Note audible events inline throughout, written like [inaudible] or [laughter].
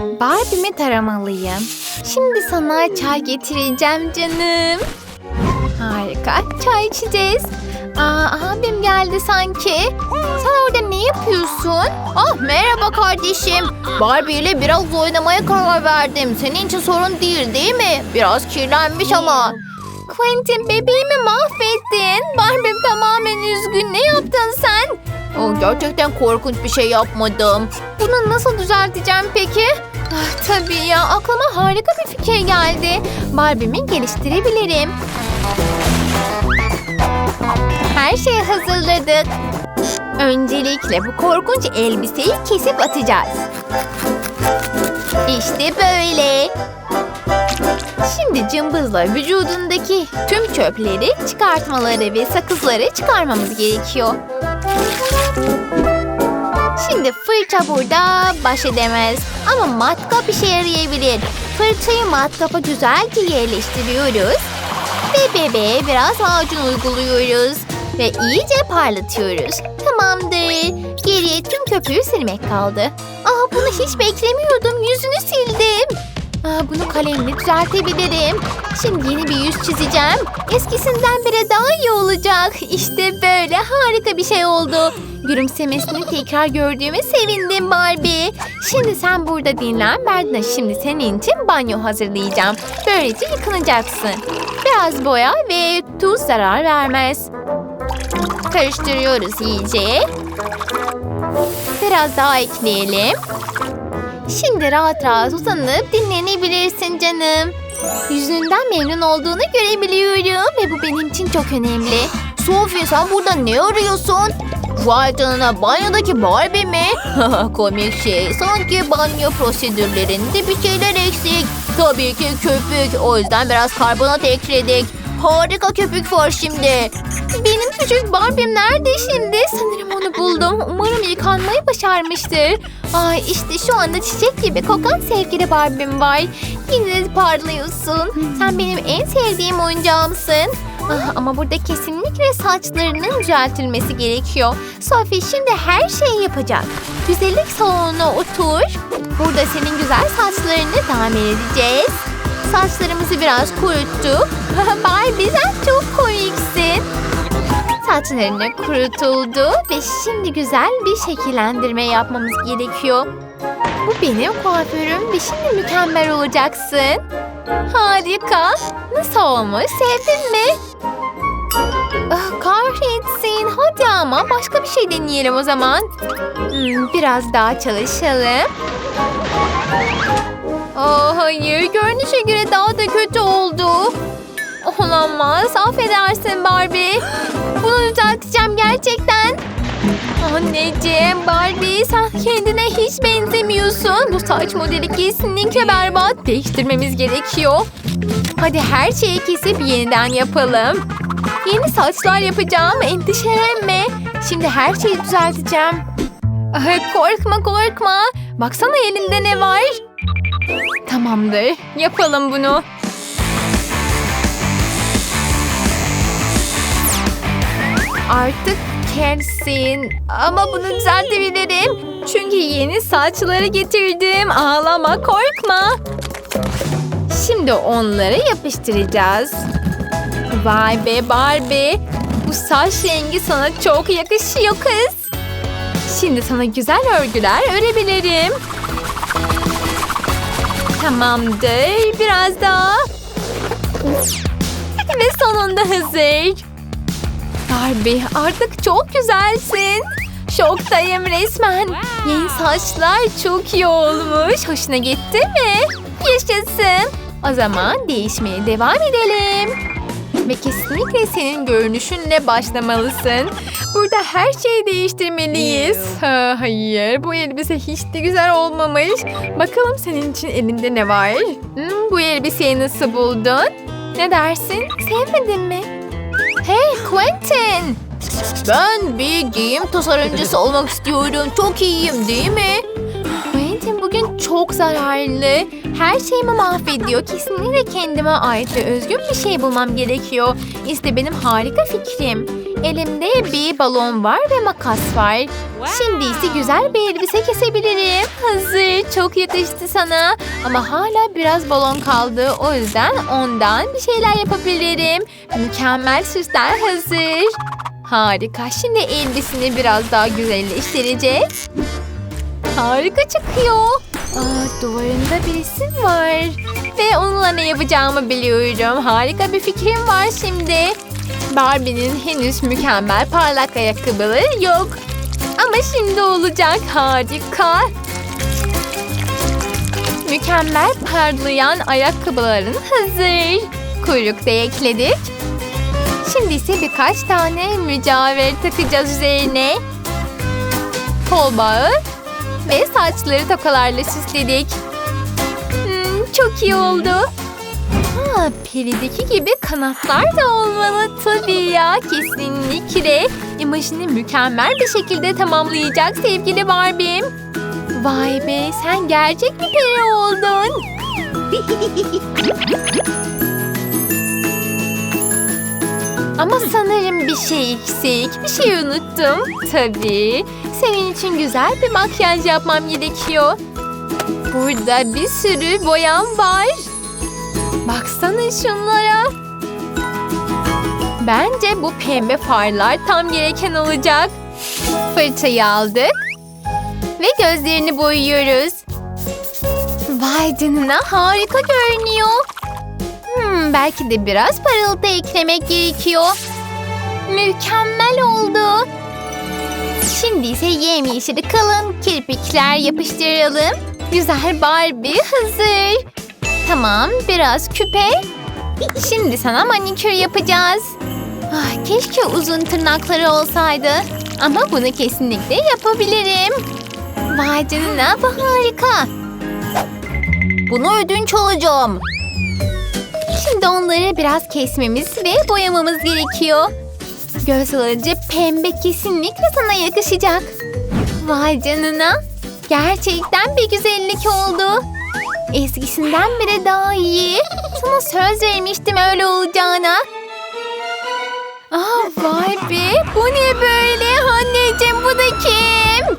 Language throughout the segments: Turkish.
Barbie'mi taramalıyım. Şimdi sana çay getireceğim canım. Harika. Çay içeceğiz. Aa, abim geldi sanki. Sen orada ne yapıyorsun? Ah merhaba kardeşim. Barbie ile biraz oynamaya karar verdim. Senin için sorun değil değil mi? Biraz kirlenmiş ama. Quentin bebeğimi mahvettin. Barbie tamamen üzgün. Ne yaptın sen? Oh, gerçekten korkunç bir şey yapmadım. Bunu nasıl düzelteceğim peki? Ah, tabii ya aklıma harika bir fikir geldi. Barbie'mi geliştirebilirim. Her şeyi hazırladık. Öncelikle bu korkunç elbiseyi kesip atacağız. İşte böyle. Şimdi cımbızla vücudundaki tüm çöpleri çıkartmaları ve sakızları çıkarmamız gerekiyor. Şimdi fırça burada baş edemez. Ama matkap işe yarayabilir. Fırçayı matkapa güzelce yerleştiriyoruz. Ve bebeğe biraz macun uyguluyoruz. Ve iyice parlatıyoruz. Tamamdır. Geriye tüm köpüğü silmek kaldı. Aa, bunu hiç beklemiyordum. Yüzünü sildim. Aa, bunu kalemle düzeltebilirim. Şimdi yeni bir yüz çizeceğim. Eskisinden bile daha iyi. İşte böyle harika bir şey oldu. Gülümsemesini tekrar gördüğüme sevindim Barbie. Şimdi sen burada dinlen. Ben de şimdi senin için banyo hazırlayacağım. Böylece yıkanacaksın. Biraz boya ve tuz zarar vermez. Karıştırıyoruz iyice. Biraz daha ekleyelim. Şimdi rahat rahat uzanıp dinlenebilirsin canım. Yüzünden memnun olduğunu görebiliyorum ve bu benim için çok önemli. Sophie sen burada ne arıyorsun? Vay canına banyodaki Barbie mi? [laughs] Komik şey. Sanki banyo prosedürlerinde bir şeyler eksik. Tabii ki köpük. O yüzden biraz karbonat ekledik. Harika köpük var şimdi. Benim küçük Barbie'm nerede şimdi? Sanırım onu buldum. Umarım yıkanmayı başarmıştır. Ay işte şu anda çiçek gibi kokan sevgili Barbie'm var. Yine parlıyorsun. Sen benim en sevdiğim oyuncağımsın. Ah, ama burada kesinlikle saçlarının düzeltilmesi gerekiyor. Sophie şimdi her şeyi yapacak. Güzellik salonuna otur. Burada senin güzel saçlarını tamir edeceğiz. Saçlarımızı biraz kuruttuk. [laughs] Barbie sen çok komiksin. Saçlarını kurutuldu ve şimdi güzel bir şekillendirme yapmamız gerekiyor. Bu benim kuaförüm ve şimdi mükemmel olacaksın. Harika. Nasıl olmuş? Sevdin mi? Ah, kahretsin. Hadi ama başka bir şey deneyelim o zaman. Hmm, biraz daha çalışalım. Oh hayır. Görünüşe göre daha da kötü oldu. Olamaz. Affedersin Barbie. Bunu düzelteceğim gerçekten. Anneciğim Barbie sen kendine hiç benzemiyorsun. Bu saç modeli kesinlikle berbat. Değiştirmemiz gerekiyor. Hadi her şeyi kesip yeniden yapalım. Yeni saçlar yapacağım. Endişelenme. Şimdi her şeyi düzelteceğim. Ay, korkma korkma. Baksana elimde ne var. Tamamdır. Yapalım bunu. Artık kelsin. Ama bunu düzeltebilirim. Çünkü yeni saçları getirdim. Ağlama korkma. Şimdi onları yapıştıracağız. Vay be Barbie. Bu saç rengi sana çok yakışıyor kız. Şimdi sana güzel örgüler örebilirim. Tamamdır. Biraz daha. Ve sonunda hazır. Barbie artık çok güzelsin. Şoktayım resmen. Yeni saçlar çok iyi olmuş. Hoşuna gitti mi? Yaşasın. O zaman değişmeye devam edelim. Ve kesinlikle senin görünüşünle başlamalısın. Burada her şeyi değiştirmeliyiz. Ha, hayır bu elbise hiç de güzel olmamış. Bakalım senin için elinde ne var? Hmm, bu elbiseyi nasıl buldun? Ne dersin? Sevmedin mi? Hey Quentin! Ben bir giyim tasarımcısı olmak istiyorum. Çok iyiyim değil mi? Quentin bugün çok zararlı. Her şeyimi mahvediyor. Kesinlikle kendime ait ve özgün bir şey bulmam gerekiyor. İşte benim harika fikrim. Elimde bir balon var ve makas var. Şimdi ise güzel bir elbise kesebilirim. Hazır. Çok yakıştı sana. Ama hala biraz balon kaldı. O yüzden ondan bir şeyler yapabilirim. Mükemmel süsler hazır. Harika. Şimdi elbisini biraz daha güzelleştireceğiz. Harika çıkıyor. Aa, duvarında bir resim var. Ve onunla ne yapacağımı biliyorum. Harika bir fikrim var şimdi. Barbie'nin henüz mükemmel parlak ayakkabıları yok. Ama şimdi olacak. Harika. Mükemmel parlayan ayakkabıların hazır. Kuyruk da ekledik. Şimdi ise birkaç tane mücevher takacağız üzerine. Kol bağı ve saçları tokalarla süsledik. Hmm, çok iyi oldu. Ha, perideki gibi kanatlar da olmalı tabii ya kesinlikle. İmajını mükemmel bir şekilde tamamlayacak sevgili Barbie'm. Vay be sen gerçek bir peri oldun. [laughs] Ama sanırım bir şey eksik. Bir şey unuttum. Tabii. Senin için güzel bir makyaj yapmam gerekiyor. Burada bir sürü boyam var. Baksana şunlara. Bence bu pembe farlar tam gereken olacak. Fırçayı aldık. Ve gözlerini boyuyoruz. Vay canına harika görünüyor. Hmm, belki de biraz parıltı eklemek gerekiyor. Mükemmel oldu. Şimdi ise yemyeşil kalın kirpikler yapıştıralım. Güzel Barbie hazır. Tamam biraz küpe. Şimdi sana manikür yapacağız. Ah, keşke uzun tırnakları olsaydı. Ama bunu kesinlikle yapabilirim. Vay canına bu harika. Bunu ödünç alacağım. Şimdi onları biraz kesmemiz ve boyamamız gerekiyor. Göz alıcı pembe kesinlikle sana yakışacak. Vay canına. Gerçekten bir güzellik oldu. Eskisinden bile daha iyi. Sana söz vermiştim öyle olacağına. Ah vay be. Bu ne böyle? Anneciğim bu da kim?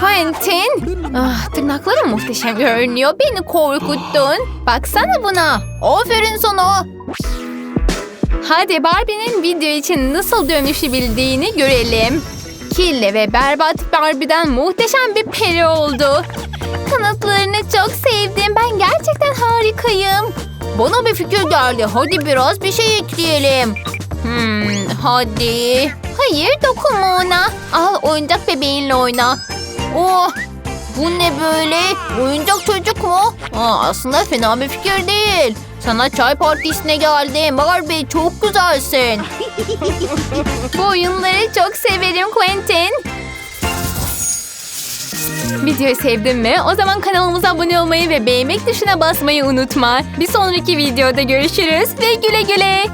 Quentin. Ah, tırnakları muhteşem görünüyor. Beni korkuttun. Baksana buna. Aferin sana. Hadi Barbie'nin video için nasıl dönüşebildiğini görelim. Kirli ve berbat Barbie'den muhteşem bir peri oldu. Kanatlarını çok sevdim. Ben gerçekten harikayım. Bana bir fikir geldi. Hadi biraz bir şey ekleyelim. Hmm, hadi. Hayır dokunma ona. Al oyuncak bebeğinle oyna. Oh, bu ne böyle? Oyuncak çocuk mu? Aa, aslında fena bir fikir değil. Sana çay partisine geldim. Barbie çok güzelsin. bu oyunları çok severim Quentin. Videoyu sevdin mi? O zaman kanalımıza abone olmayı ve beğenmek tuşuna basmayı unutma. Bir sonraki videoda görüşürüz ve güle güle.